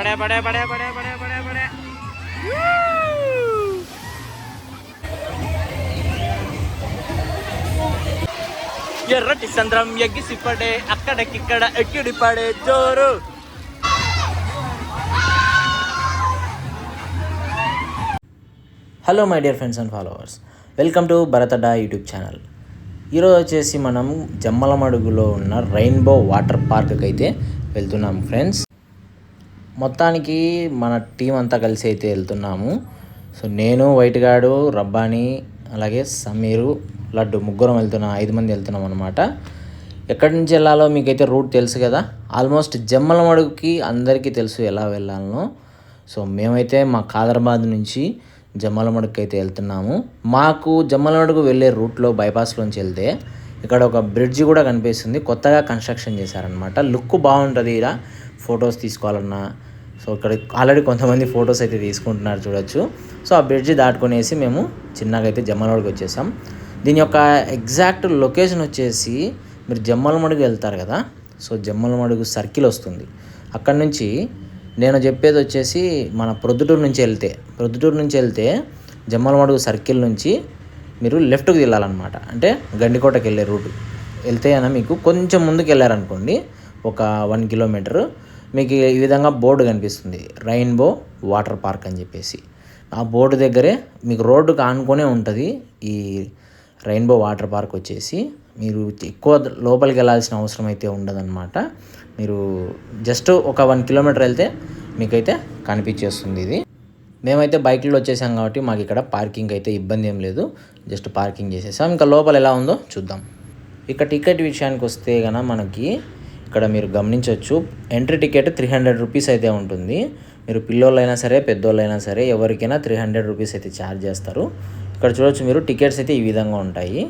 बड़े बड़े बड़े बड़े बड़े बड़े बड़े ఎర్రటి చంద్రం ఎగ్గిసి అక్కడికిక్కడ ఎక్కిడి పడే జోరు. Hello my dear friends and followers welcome to భరతడా YouTube channel ఈరోజు వచ్చేసి మనం జమ్మలమడుగులో ఉన్న రెయిన్బో వాటర్ పార్క్కి అయితే వెళ్తున్నాం ఫ్రెండ్స్ మొత్తానికి మన టీం అంతా కలిసి అయితే వెళ్తున్నాము. సో నేను వైట్ గాడు రబ్బాని అలాగే సమీరు లడ్డు ముగ్గురం వెళ్తున్నాం ఐదు మంది వెళ్తున్నాం అనమాట ఎక్కడి నుంచి వెళ్ళాలో మీకైతే రూట్ తెలుసు కదా. ఆల్మోస్ట్ జమ్మలమడుగుకి అందరికీ తెలుసు ఎలా వెళ్ళాలనో. సో మేమైతే మా కాదరాబాద్ నుంచి జమ్మలమడుగుకి అయితే వెళ్తున్నాము. మాకు జమ్మలమడుగు వెళ్ళే రూట్లో బైపాస్లోంచి వెళ్తే ఇక్కడ ఒక బ్రిడ్జి కూడా కనిపిస్తుంది. కొత్తగా కన్స్ట్రక్షన్ చేశారనమాట లుక్ బాగుంటుంది ఇలా ఫొటోస్ తీసుకోవాలన్నా సో ఇక్కడ ఆల్రెడీ కొంతమంది ఫొటోస్ అయితే తీసుకుంటున్నారు చూడొచ్చు. సో ఆ బ్రిడ్జ్ దాటుకునేసి మేము చిన్నగా అయితే జమ్మలమడుగు వచ్చేసాం. దీని యొక్క ఎగ్జాక్ట్ లొకేషన్ వచ్చేసి మీరు జమ్మలమడుగు వెళ్తారు కదా? సో జమ్మలమడుగు సర్కిల్ వస్తుంది. అక్కడ నుంచి నేను చెప్పేది వచ్చేసి మన ప్రొద్దుటూరు నుంచి వెళ్తే ప్రొద్దుటూరు నుంచి వెళ్తే జమ్మలమడుగు సర్కిల్ నుంచి మీరు లెఫ్ట్కి వెళ్ళాలన్నమాట. అంటే గండికోటకి వెళ్ళే రూట్. వెళ్తే అయినా మీకు కొంచెం ముందుకు వెళ్ళారనుకోండి ఒక వన్ కిలోమీటర్. మీకు ఈ విధంగా బోర్డు కనిపిస్తుంది. రెయిన్బో వాటర్ పార్క్ అని చెప్పేసి. ఆ బోర్డు దగ్గరే మీకు రోడ్డుకు ఆనుకునే ఉంటుంది. ఈ రెయిన్బో వాటర్ పార్క్ వచ్చేసి. మీరు ఎక్కువ లోపలికి వెళ్ళాల్సిన అవసరం అయితే ఉండదన్నమాట. మీరు జస్ట్ ఒక వన్ కిలోమీటర్ వెళ్తే మీకైతే కనిపించేస్తుంది ఇది. మేమైతే బైక్లో వచ్చేసాం కాబట్టి మాకు ఇక్కడ పార్కింగ్ అయితే ఇబ్బంది ఏం లేదు. జస్ట్ పార్కింగ్ చేసేసాం. ఇంకా లోపల ఎలా ఉందో చూద్దాం. ఇక టికెట్ విషయానికి వస్తే కనుక మనకి ఇక్కడ మీరు గమనించవచ్చు. Entry ticket three hundred rupees అయితే ఉంటుంది. మీరు పిల్లోళ్ళైనా సరే పెద్దోళ్ళైనా సరే ఎవరికైనా త్రీ హండ్రెడ్ రూపీస్ అయితే ఛార్జ్ చేస్తారు. ఇక్కడ చూడొచ్చు మీరు టికెట్స్ అయితే ఈ విధంగా ఉంటాయి.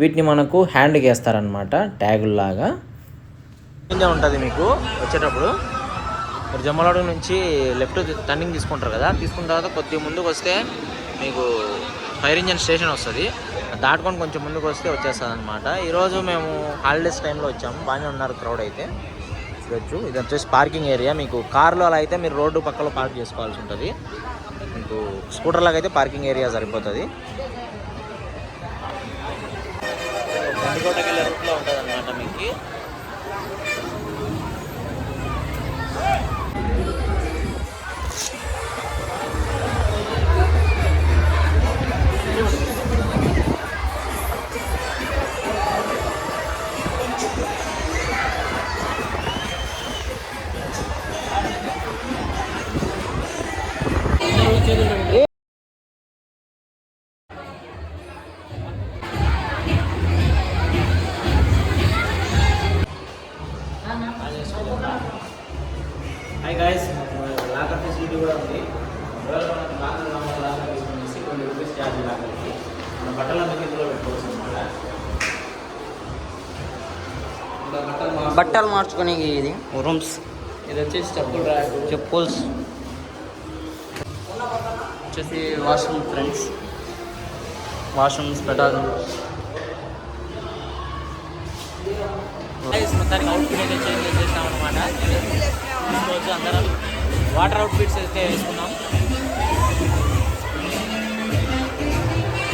వీటిని మనకు హ్యాండ్కి వేస్తారనమాట ట్యాగుల్లాగా కింద ఉంటుంది మీకు వచ్చేటప్పుడు. మీరు జమ్మలాడు నుంచి లెఫ్ట్ టర్నింగ్ తీసుకుంటారు కదా తీసుకున్న తర్వాత కొద్దిగా ముందుకు వస్తే మీకు ఫైర్ ఇంజన్ స్టేషన్ వస్తుంది. దాటుకొని కొంచెం ముందుకు వస్తే వచ్చేస్తుంది అనమాట ఈరోజు మేము హాలిడేస్ టైంలో వచ్చాము. బాగానే ఉన్నారు క్రౌడ్ అయితే. చూడొచ్చు ఇది వచ్చేసి పార్కింగ్ ఏరియా మీకు కార్లో అలా అయితే మీరు రోడ్డు పక్కలో పార్క్ చేసుకోవాల్సి ఉంటుంది. మీకు స్కూటర్లకు అయితే పార్కింగ్ ఏరియా సరిపోతుంది. గండికోటకి వెళ్ళే రూట్లో ఉంటుంది అనమాట మీకు. హాయ్ గాయస్ లాకర్ ఫెసిలిటీ కూడా ఉంది. ఒకవేళ మనకు లాకర్ కావాలి లాకర్ తీసుకునేసి ట్వంటీ రూపీస్ ఛార్జ్ లాకర్కి మన బట్టలన్నీ ఇందులో పెట్టుకోవచ్చు అనమాట బట్టలు మార్చుకునే ఇది. రూమ్స్. ఇది వచ్చేసి చెప్పులు చెప్పుల్స్. వచ్చేసి వాష్రూమ్ ఫ్రెండ్స్. వాష్రూమ్స్ పెట్టాలి. మొత్తానికి అవుట్ఫిట్ అయితే చేంజ్ చేసేసాం అనమాట తీసుకోవచ్చు అందరం వాటర్ అవుట్ఫిట్స్ అయితే వేసుకున్నాం.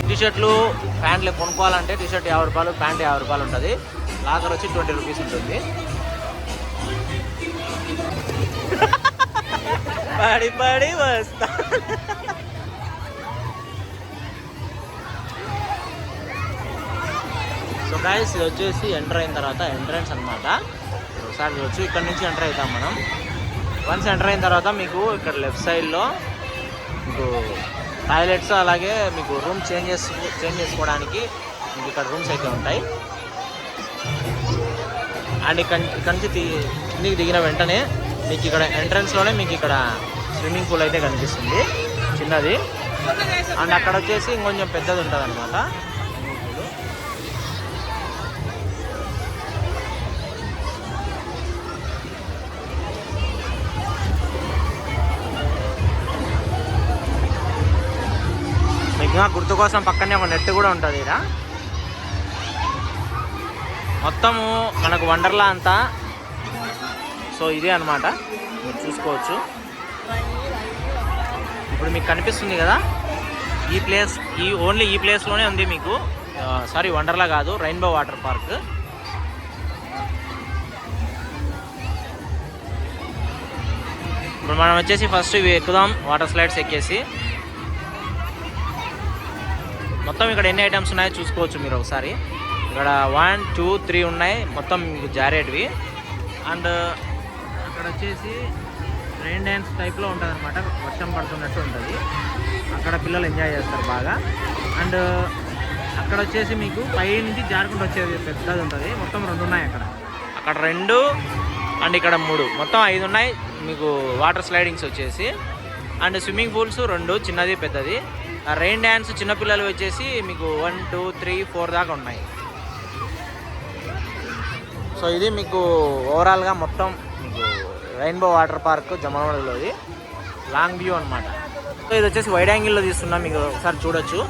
టీషర్ట్లు ప్యాంట్లు కొనుక్కోవాలంటే టీషర్ట్ యాభై రూపాయలు ప్యాంట్ యాభై రూపాయలు ఉంటుంది. లాకర్ వచ్చి ట్వంటీ రూపీస్ ఉంటుంది. పడి పడి వస్తా. గాయస్ ఇది వచ్చేసి ఎంటర్ అయిన తర్వాత ఎంట్రన్స్ అనమాట ఒకసారి చూడొచ్చు ఇక్కడ నుంచి ఎంటర్ అవుతాం మనం. వన్స్ ఎంటర్ అయిన తర్వాత మీకు ఇక్కడ లెఫ్ట్ సైడ్లో మీకు టాయిలెట్స్ అలాగే మీకు రూమ్ చేంజ్ చేసు చేంజ్ చేసుకోవడానికి మీకు ఇక్కడ రూమ్స్ అయితే ఉంటాయి. అండ్ ఇక్కడ ఇక్కడ నుంచి కిందికి దిగిన వెంటనే మీకు ఇక్కడ ఎంట్రన్స్లోనే మీకు ఇక్కడ స్విమ్మింగ్ పూల్ అయితే కనిపిస్తుంది. చిన్నది. అండ్ అక్కడ వచ్చేసి ఇంకొంచెం పెద్దది ఉంటుంది అనమాట ఇంకా గుర్తు కోసం పక్కనే ఒక నెట్ కూడా ఉంటుంది ఇక్కడ మొత్తము మనకు వండర్లా అంతా. సో ఇదే అనమాట మీరు చూసుకోవచ్చు. ఇప్పుడు మీకు కనిపిస్తుంది కదా? ఈ ప్లేస్ ఈ ఓన్లీ ఈ ప్లేస్లోనే ఉంది మీకు. సారీ వండర్లా కాదు రెయిన్బో వాటర్ పార్క్ ఇప్పుడు మనం వచ్చేసి ఫస్ట్ ఇవి ఎక్కుదాం వాటర్ స్లైడ్స్ ఎక్కేసి. మొత్తం ఇక్కడ ఎన్ని ఐటమ్స్ ఉన్నాయో చూసుకోవచ్చు మీరు ఒకసారి. ఇక్కడ వన్ టూ త్రీ ఉన్నాయి. మొత్తం మీకు జారేటివి. అండ్ అక్కడ వచ్చేసి రెయిన్ డ్యాన్స్ టైప్లో ఉంటుంది అనమాట వర్షం పడుతున్నట్టు ఉంటుంది. అక్కడ పిల్లలు ఎంజాయ్ చేస్తారు బాగా. అండ్ అక్కడ వచ్చేసి మీకు పై నుంచి జారుకుంటూ వచ్చేది పెద్దది ఉంటుంది. మొత్తం రెండు ఉన్నాయి అక్కడ. అక్కడ రెండు అండ్ ఇక్కడ మూడు. మొత్తం ఐదు ఉన్నాయి. మీకు వాటర్ స్లైడింగ్స్ వచ్చేసి. అండ్ స్విమ్మింగ్ పూల్స్ రెండు చిన్నది పెద్దది. రెయిన్ డ్యాన్స్ చిన్నపిల్లలు వచ్చేసి మీకు వన్ టూ త్రీ ఫోర్ దాకా ఉన్నాయి. సో ఇది మీకు ఓవరాల్గా మొత్తం మీకు రెయిన్బో వాటర్ పార్క్ జమలమడిలోది లాంగ్ వ్యూ అనమాట సో ఇది వచ్చేసి వైడ్ యాంగిల్లో తీస్తున్నా మీకు ఒకసారి చూడొచ్చు.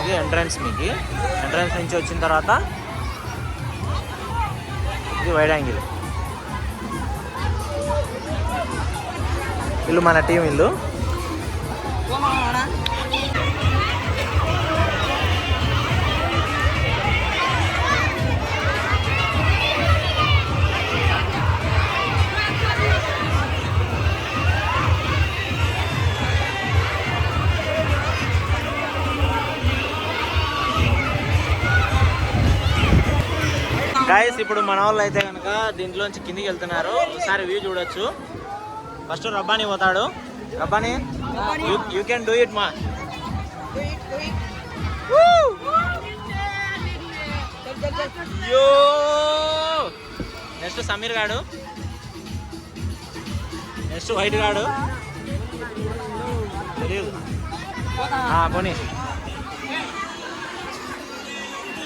ఇది ఎంట్రన్స్ మీకు. ఎంట్రన్స్ నుంచి వచ్చిన తర్వాత ఇది వైడ్ యాంగిల్ ఇల్లు మన టీం ఇల్లు గాయస్ ఇప్పుడు మన వాళ్ళు అయితే కనుక దీంట్లోంచి కిందికి వెళ్తున్నారు. ఒకసారి వ్యూ చూడొచ్చు. ఫస్ట్ రబ్బాని పోతాడు Rabbani you can do it మా యో నెక్స్ట్ సమీర్ గాడు నెక్స్ట్ వైట్ గాడు తెలియదు పోనీ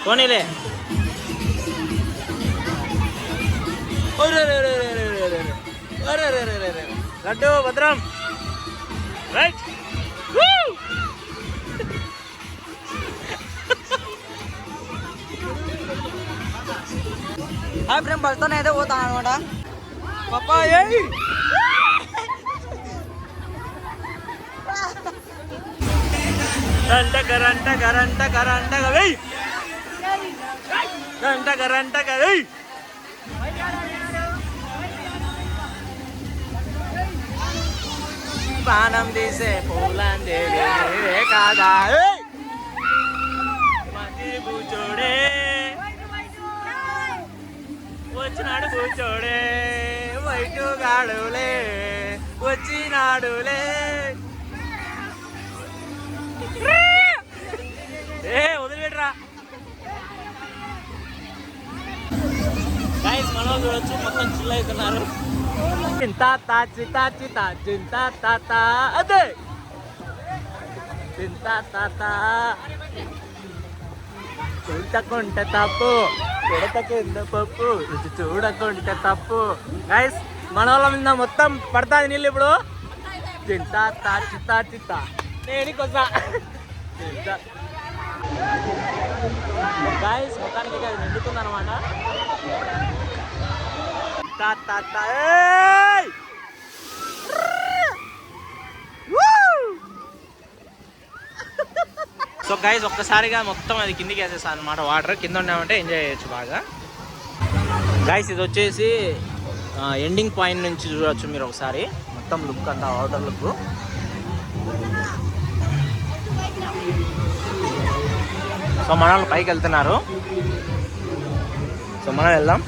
పోనీలే లడ్డు భద్రం రైట్ హాయ్ ఫ్రెండ్ బస్తో అయితే పోతాను అనమాట పప్పా రంట గరంట గరంట గరంట వెయ్ రంట గరంట వెయ్ తీసే పూలందేవి కాదా? ఏయ్! కూర్చోడే వచ్చినాడు కూర్చోడే వైటు గాడులే. వచ్చినాడులే. ఏ వదిలిపెట్టరా. గైస్ మనం చూడొచ్చు మొత్తం చిల్ అవుతున్నారు. చింత తా చిత చిత చింత తాత అదే! చింత తాత చూడకుంటే తప్పు పిడత కింద పప్పు రుచి చూడకుంటే తప్పు. గైస్ మన వాళ్ళ మీద మొత్తం పడతాది నీళ్ళు ఇప్పుడు. చింత తా చిత చిత. నేను కొసా. గాయస్ మొత్తానికి అది నిండుతుంది సో గైస్ ఒక్కసారిగా మొత్తం అది కిందికి వేసేసాను అనమాట వాటర్ కింద ఉన్నామంటే ఎంజాయ్ చేయొచ్చు బాగా. గైస్ ఇది వచ్చేసి ఎండింగ్ పాయింట్ నుంచి చూడొచ్చు మీరు ఒకసారి. మొత్తం లుక్ అంట వాటర్ లుక్ సో మన వాళ్ళు పైకి వెళ్తున్నారు. సో మనం వెళ్దాం.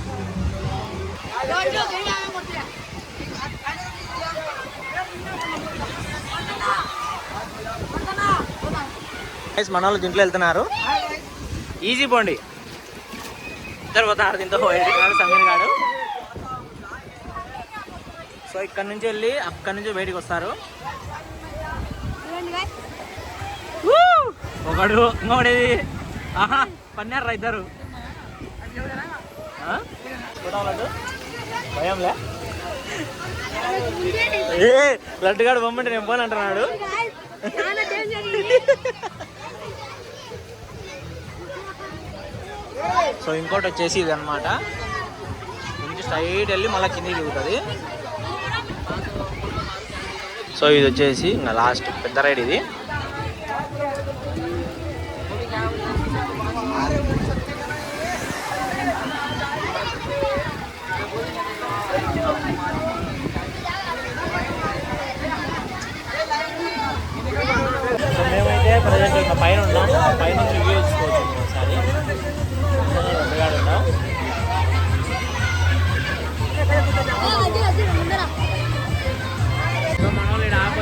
మన వాళ్ళు దీంట్లో వెళ్తున్నారు. ఈజీ పోండి. ఇద్దరు పోతారు దీంతో సమీర్ గారు సో ఇక్కడ నుంచి వెళ్ళి అక్కడి నుంచి బయటికి వస్తారు. ఒకడు ఇంకొకటి ఆహా పన్నారు ఇద్దరు. భయంలే? ఏ లడ్డుగాడు బొమ్మంటే నేను పోను అంటున్నాడు. సో ఇంకోటి వచ్చేసి ఇది అనమాట ఇంటి స్ట్రైట్ వెళ్ళి మళ్ళీ కిందికి దిగుతుంది. సో ఇది వచ్చేసి ఇంకా లాస్ట్ పెద్ద రైడ్ ఇది. సో మేమైతే ప్రజెంట్ ఇంకా పైన ఉన్నాం. పైన నుంచి వ్యూ చూసుకోవచ్చు.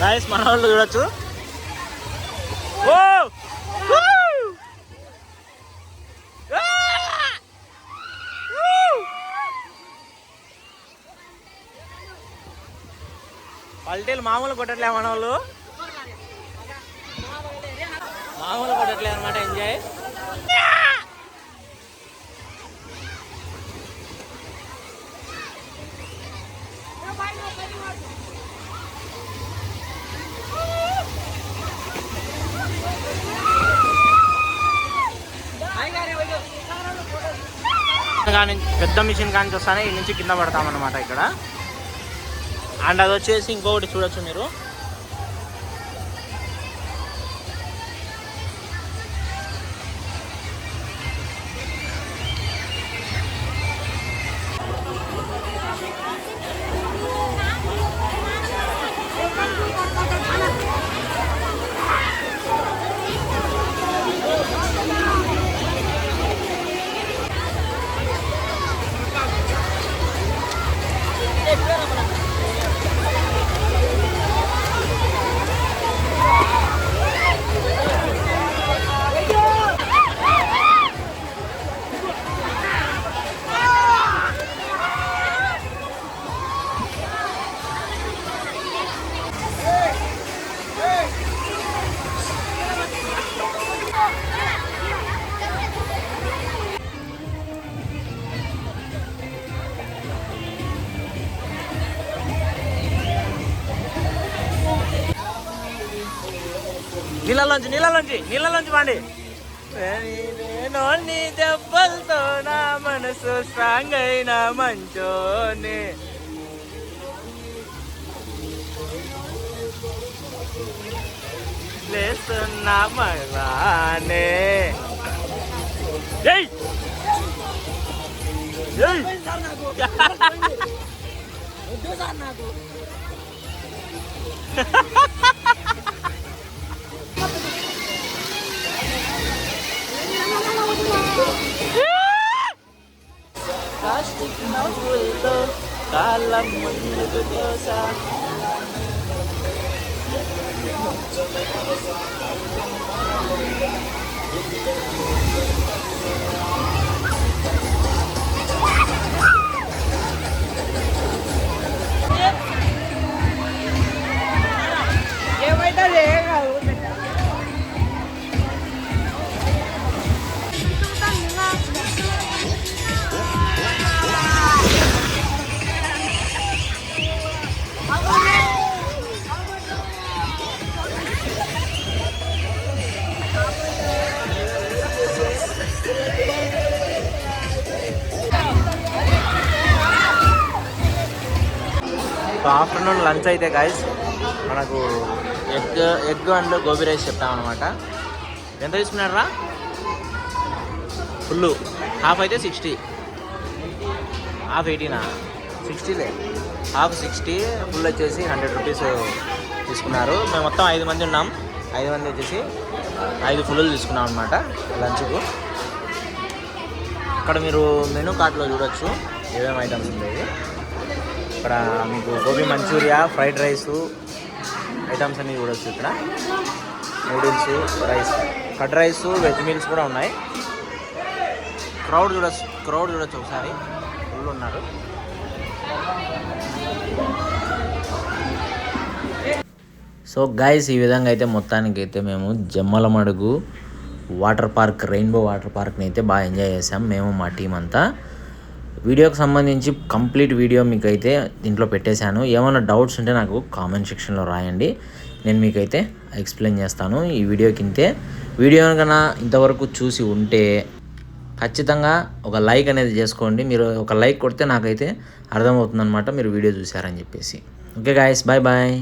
గాయస్ మన వాళ్ళు చూడొచ్చు ఓ పల్టీలు మామూలు కొట్టట్లే మన వాళ్ళు మామూలు కొట్టట్లే అనమాట ఎంజాయ్ కానీ పెద్ద మిషన్ కానీ వస్తానే ఈ నుంచి కింద పడతామన్నమాట ఇక్కడ. అండ్ అది వచ్చేసి ఇంకొకటి చూడొచ్చు మీరు. నీళ్ళలోంచి నీళ్ళలోంచి నీళ్ళలోంచి పండి నీ దెబ్బలతో నా మనసు స్ట్రాంగ్ అయిన మంచోని. లేస్తున్నా మళ్ళానే జై జై ప్లాస్టిక్ నవ్వులతో కాలం ముందుకు తోసా ఏమైతుంది ఆఫ్టర్నూన్ లంచ్ అయితే గాయస్ మనకు egg egg and gobi rice చెప్పామన్నమాట ఎంత తీసుకున్నారా? ఫుల్ హాఫ్ అయితే సిక్స్టీ హాఫ్ ఎయిటీనా సిక్స్టీలే హాఫ్ సిక్స్టీ ఫుల్ వచ్చేసి హండ్రెడ్ రూపీస్ తీసుకున్నారు. మేము మొత్తం ఐదు మంది ఉన్నాం. ఐదు మంది వచ్చేసి ఐదు ఫుల్లు తీసుకున్నాం అనమాట లంచ్కు. ఇక్కడ మీరు మెనూ కార్ట్లో చూడొచ్చు. ఏమేమి ఐటమ్స్ ఉండేవి. ఇక్కడ మీకు gobi Manchurian fried rice items అన్నీ చూడొచ్చు ఇక్కడ. Noodles rice curd rice veg meals కూడా ఉన్నాయి. క్రౌడ్ చూడొచ్చు క్రౌడ్ చూడొచ్చు ఒకసారి. ఫుల్ ఉన్నారు. సో గైస్ ఈ విధంగా అయితే మొత్తానికి అయితే మేము Jammalamadugu water park rainbow water పార్క్ని అయితే బాగా ఎంజాయ్ చేసాం మేము మా టీం అంతా. వీడియోకి సంబంధించి కంప్లీట్ వీడియో మీకు అయితే దీంట్లో పెట్టేశాను. ఏమైనా డౌట్స్ ఉంటే నాకు కామెంట్ సెక్షన్లో రాయండి. నేను మీకైతే ఎక్స్ప్లెయిన్ చేస్తాను ఈ వీడియో కింతే వీడియో కన్నా ఇంతవరకు చూసి ఉంటే ఖచ్చితంగా ఒక లైక్ అనేది చేసుకోండి. మీరు ఒక లైక్ కొడితే నాకైతే అర్థమవుతుందన్నమాట మీరు వీడియో చూసారని చెప్పేసి. Okay guys bye bye